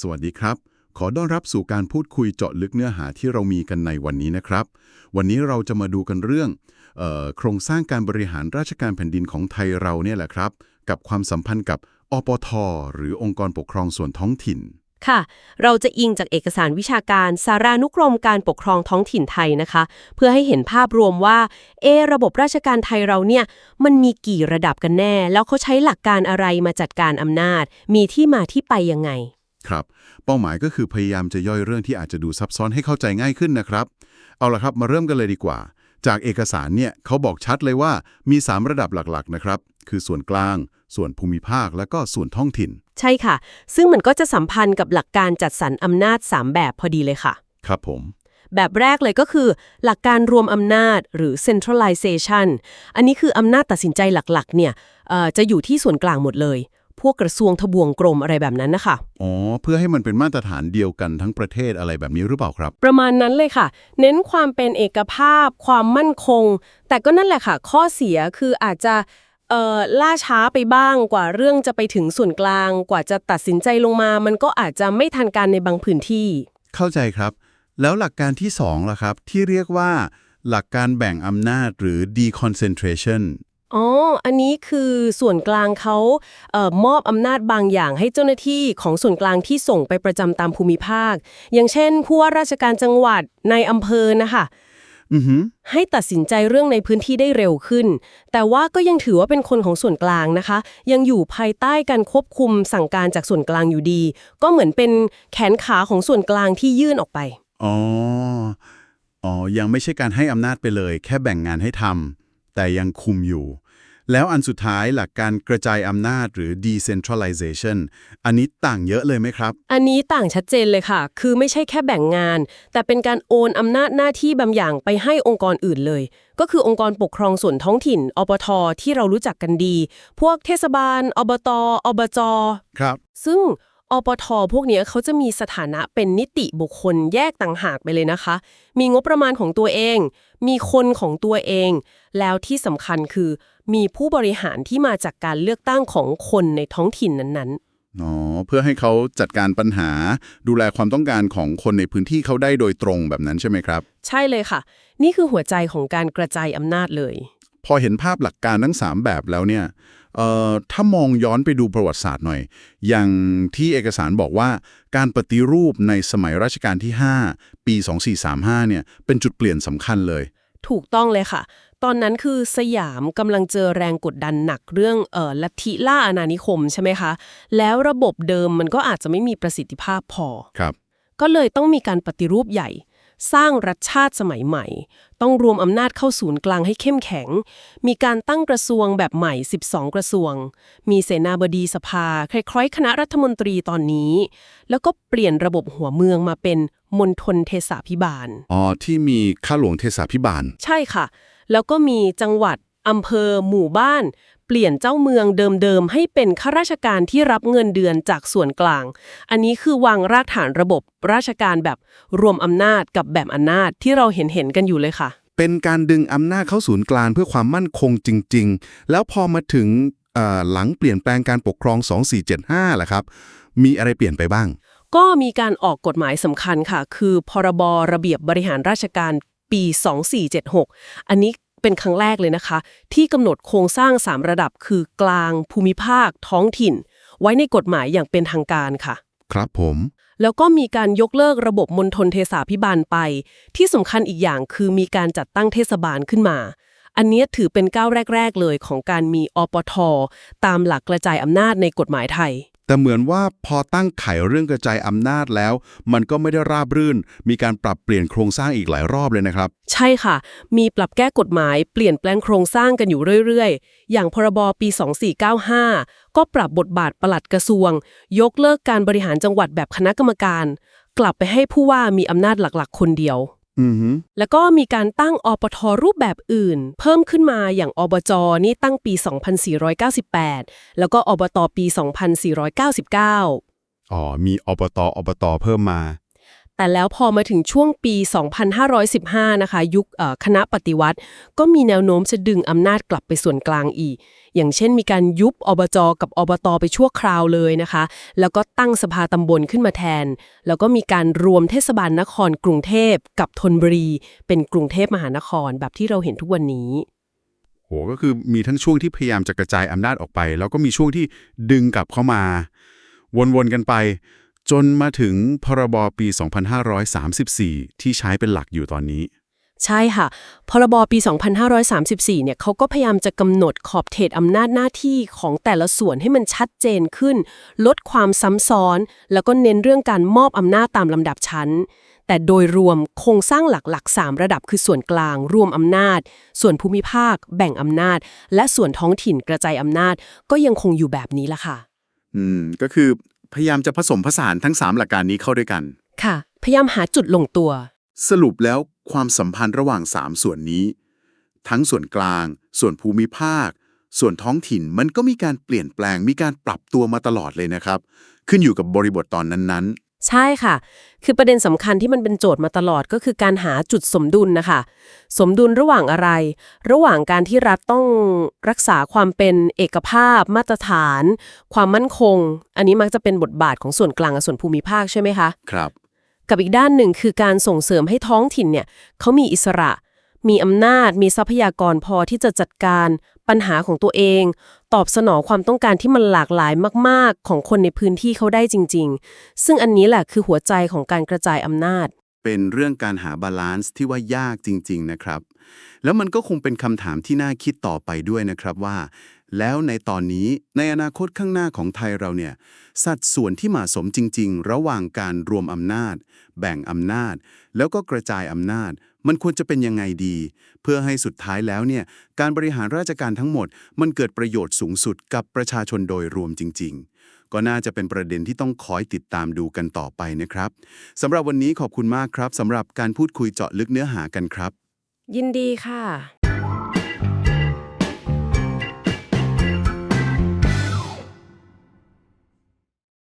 สวัสดีครับ ขอต้อนรับสู่การพูดคุยเจาะลึกเนื้อหาที่เรามีกันในวันนี้นะครับ วันนี้เราจะมาดูกันเรื่องออโครงสร้างการบริหารราชการแผ่นดินของไทยเราเนี่ยแหละครับ กับความสัมพันธ์กับอปท หรือองค์กรปกครองส่วนท้องถิ่น ค่ะ เราจะอิงจากเอกสารวิชาการสารานุกรมการปกครองท้องถิ่นไทยนะคะ เพื่อให้เห็นภาพรวมว่า เอ ระบบราชการไทยเราเนี่ย มันมีกี่ระดับกันแน่ แล้วเขาใช้หลักการอะไรมาจัดการอำนาจ มีที่มาที่ไปยังไง ครับ เป้าหมายก็คือพยายามจะย่อยเรื่องที่อาจจะดูซับซ้อนให้เข้าใจง่ายขึ้นนะครับ เอาละครับมาเริ่มกันเลยดีกว่า จากเอกสารเนี่ยเขาบอกชัดเลยว่ามี 3 ระดับหลักๆนะครับ คือส่วนกลาง ส่วนภูมิภาค และก็ส่วนท้องถิ่น ใช่ค่ะ ซึ่งมันก็จะสัมพันธ์กับหลักการจัดสรรอำนาจ 3 แบบพอดีเลยค่ะ ครับผมแบบแรกเลยก็คือ หลักการรวมอำนาจหรือ centralization อันนี้คืออำนาจตัดสินใจหลักๆเนี่ยเอ่อจะอยู่ที่ส่วนกลางหมดเลย พวกกระทรวงทบวงกรมอะไรแบบนั้นนะคะ อ๋อ เพื่อให้มันเป็นมาตรฐานเดียวกันทั้งประเทศอะไรแบบนี้หรือเปล่าครับ ประมาณนั้นเลยค่ะ เน้นความเป็นเอกภาพ ความมั่นคง แต่ก็นั่นแหละค่ะ ข้อเสียคืออาจจะเอ่อล่าช้าไปบ้างกว่าเรื่องจะไปถึงส่วนกลาง กว่าจะตัดสินใจลงมา มันก็อาจจะไม่ทันการในบางพื้นที่ เข้าใจครับ แล้วหลักการที่2ล่ะครับ ที่เรียกว่า หลักการแบ่งอำนาจหรือ deconcentration อ๋อ อันนี้คือส่วนกลางเขาเอ่อมอบอำนาจบางอย่างให้เจ้าหน้าที่ของส่วนกลางที่ส่งไปประจำตามภูมิภาค อย่างเช่นผู้ว่าราชการจังหวัดในอำเภอนะคะอือหือให้ตัดสินใจเรื่องในพื้นที่ได้เร็วขึ้น แต่ว่าก็ยังถือว่าเป็นคนของส่วนกลางนะคะ ยังอยู่ภายใต้การควบคุมสั่งการจากส่วนกลางอยู่ดี ก็เหมือนเป็นแขนขาของส่วนกลางที่ยื่นออกไป อ๋อ อ๋อ ยังไม่ใช่การให้อำนาจไปเลย แค่แบ่งงานให้ทำ แต่ยังคุมอยู่ แล้วอันสุดท้ายหลักการกระจายอำนาจหรือ decentralization อันนี้ต่างเยอะเลยไหมครับ อันนี้ต่างชัดเจนเลยค่ะ คือไม่ใช่แค่แบ่งงาน แต่เป็นการโอนอำนาจหน้าที่บางอย่างไปให้องค์กรอื่นเลย ก็คือองค์กรปกครองส่วนท้องถิ่นอปทที่เรารู้จักกันดี พวกเทศบาลอบตอบจครับ ซึ่ง อปทพวกเนี้ยเขาจะมีสถานะเป็นนิติบุคคลแยกต่างหากไปเลยนะคะ มีงบประมาณของตัวเอง มีคนของตัวเอง แล้วที่สำคัญคือมีผู้บริหารที่มาจากการเลือกตั้งของคนในท้องถิ่นนั้นๆอ๋อเพื่อให้เขาจัดการปัญหาดูแลความต้องการของคนในพื้นที่เขาได้โดยตรงแบบนั้นใช่ไหมครับ ใช่เลยค่ะ นี่คือหัวใจของการกระจายอำนาจเลย พอเห็นภาพหลักการทั้ง 3 แบบแล้วเนี่ยเอ่อ ถ้ามองย้อนไปดูประวัติศาสตร์หน่อย อย่างที่เอกสารบอกว่าการปฏิรูปในสมัยรัชกาลที่ 5 ปี 2435 เนี่ยเป็นจุดเปลี่ยนสำคัญเลย ถูกต้องเลยค่ะ ตอนนั้นคือสยามกำลังเจอแรงกดดันหนักเรื่องเอ่อลัทธิล่าอาณานิคมใช่ไหมคะ แล้วระบบเดิมมันก็อาจจะไม่มีประสิทธิภาพพอ ครับ ก็เลยต้องมีการปฏิรูปใหญ่ สร้างรัฐชาติสมัยใหม่ ต้องรวมอำนาจเข้าศูนย์กลางให้เข้มแข็ง มีการตั้งกระทรวงแบบใหม่ 12 กระทรวง มีเสนาบดีสภา คล้ายๆ คณะรัฐมนตรีตอนนี้ แล้วก็เปลี่ยนระบบหัวเมืองมาเป็นมณฑลเทศาพิบาล อ๋อ ที่มีข้าหลวงเทศาพิบาล ใช่ค่ะ แล้วก็มีจังหวัดอำเภอ หมู่บ้าน เปลี่ยนเจ้าเมืองเดิมๆ ให้เป็นข้าราชการที่รับเงินเดือนจากส่วนกลาง อันนี้คือวางรากฐานระบบราชการแบบรวมอำนาจกับแบบอำนาจที่เราเห็นเห็นๆกันอยู่เลยค่ะ เป็นการดึงอำนาจเข้าศูนย์กลางเพื่อความมั่นคงจริง ๆ แล้วพอมาถึงเอ่อหลังเปลี่ยนแปลงการปกครอง 2475ล่ะครับ มีอะไรเปลี่ยนไปบ้าง ก็มีการออกกฎหมายสำคัญค่ะ คือ พรบระเบียบบริหารราชการปี 2476 อันนี้ เป็นครั้งแรกเลยนะคะ ที่กำหนดโครงสร้าง 3 ระดับคือกลาง ภูมิภาค ท้องถิ่น ไว้ในกฎหมายอย่างเป็นทางการค่ะ ครับผม แล้วก็มีการยกเลิกระบบมณฑลเทศาพิบาลไป ที่สำคัญอีกอย่างคือมีการจัดตั้งเทศบาลขึ้นมา อันเนี้ยถือเป็นก้าวแรก ๆ เลยของการมีอปท ตามหลักกระจายอำนาจในกฎหมายไทย แต่เหมือนว่าพอตั้งไขเรื่องกระจายอำนาจแล้ว มันก็ไม่ได้ราบรื่น มีการปรับเปลี่ยนโครงสร้างอีกหลายรอบเลยนะครับ ใช่ค่ะ มีปรับแก้กฎหมายเปลี่ยนแปลงโครงสร้างกันอยู่เรื่อยๆ อย่างพรบปี 2495 ก็ปรับบทบาทปลัดกระทรวง ยกเลิกการบริหารจังหวัดแบบคณะกรรมการ กลับไปให้ผู้ว่ามีอำนาจหลักๆ คนเดียว แล้วก็มีการตั้งอปทรูปแบบอื่น เพิ่มขึ้นมาอย่างอบจนี่ตั้งปี 2498 แล้วก็อบตปี 2499 อ๋อ มีอบตอบตเพิ่มมา แต่แล้วพอมาถึงช่วงปี 2515 นะคะ ยุคคณะปฏิวัติ ก็มีแนวโน้มจะดึงอำนาจกลับไปส่วนกลางอีก อย่างเช่นมีการยุบอบจกับอบตไปชั่วคราวเลยนะคะ แล้วก็ตั้งสภาตำบลขึ้นมาแทน แล้วก็มีการรวมเทศบาลนครกรุงเทพกับธนบุรี เป็นกรุงเทพมหานครแบบที่เราเห็นทุกวันนี้โหก็คือมีทั้งช่วงที่พยายามจะกระจายอำนาจออกไป แล้วก็มีช่วงที่ดึงกลับเข้ามา วนๆกันไป จนมาถึงพรบปี 2534 ที่ใช้เป็นหลักอยู่ตอนนี้ ใช่ค่ะ พรบปี 2534 เนี่ยเขาก็พยายามจะกำหนดขอบเขตอำนาจหน้าที่ของแต่ละส่วนให้มันชัดเจนขึ้น ลดความซ้ำซ้อน แล้วก็เน้นเรื่องการมอบอำนาจตามลำดับชั้น แต่โดยรวมโครงสร้างหลักๆ 3 ระดับคือส่วนกลาง รวมอำนาจ ส่วนภูมิภาค แบ่งอำนาจ และส่วนท้องถิ่นกระจายอำนาจ ก็ยังคงอยู่แบบนี้ละค่ะ อืม ก็คือ พยายามจะผสมผสานทั้ง 3 หลักการนี้เข้าด้วยกัน ค่ะ พยายามหาจุดลงตัว สรุปแล้วความสัมพันธ์ระหว่าง 3 ส่วนนี้ ทั้งส่วนกลาง ส่วนภูมิภาค ส่วนท้องถิ่นมันก็มีการเปลี่ยนแปลงมีการปรับตัวมาตลอดเลยนะครับ ขึ้นอยู่กับบริบทตอนนั้น ใช่ค่ะ คือประเด็นสำคัญที่มันเป็นโจทย์มาตลอดก็คือการหาจุดสมดุลนะคะ สมดุลระหว่างอะไร ระหว่างการที่รัฐต้องรักษาความเป็นเอกภาพ มาตรฐาน ความมั่นคง อันนี้มักจะเป็นบทบาทของส่วนกลางกับส่วนภูมิภาคใช่ไหมคะๆครับ กับอีกด้านหนึ่งคือการส่งเสริมให้ท้องถิ่นเนี่ยเขามีอิสระ มีอำนาจ มีทรัพยากรพอที่จะจัดการปัญหาของตัวเอง ตอบสนองความต้องการที่มันหลากหลายมาก ๆ ของคนในพื้นที่เขาได้จริง ๆ ซึ่งอันนี้แหละคือหัวใจของการกระจายอำนาจ เป็นเรื่องการหาบาลานซ์ที่ว่ายากจริง ๆ นะครับ แล้วมันก็คงเป็นคำถามที่น่าคิดต่อไปด้วยนะครับว่า แล้วในตอนนี้ในอนาคตข้างหน้าของไทยเราเนี่ย สัดส่วนที่เหมาะสมจริง ๆ ระหว่างการรวมอำนาจ แบ่งอำนาจ แล้วก็กระจายอำนาจ มันควรจะเป็นยังไงดี เพื่อให้สุดท้ายแล้วเนี่ยการบริหารราชการทั้งหมด มันเกิดประโยชน์สูงสุดกับประชาชนโดยรวมจริง ๆ ก็น่าจะเป็นประเด็นที่ต้องคอยติดตามดูกันต่อไปนะครับสำหรับวันนี้ขอบคุณมากครับสำหรับการพูดคุยเจาะลึกเนื้อหากันครับ ยินดีค่ะ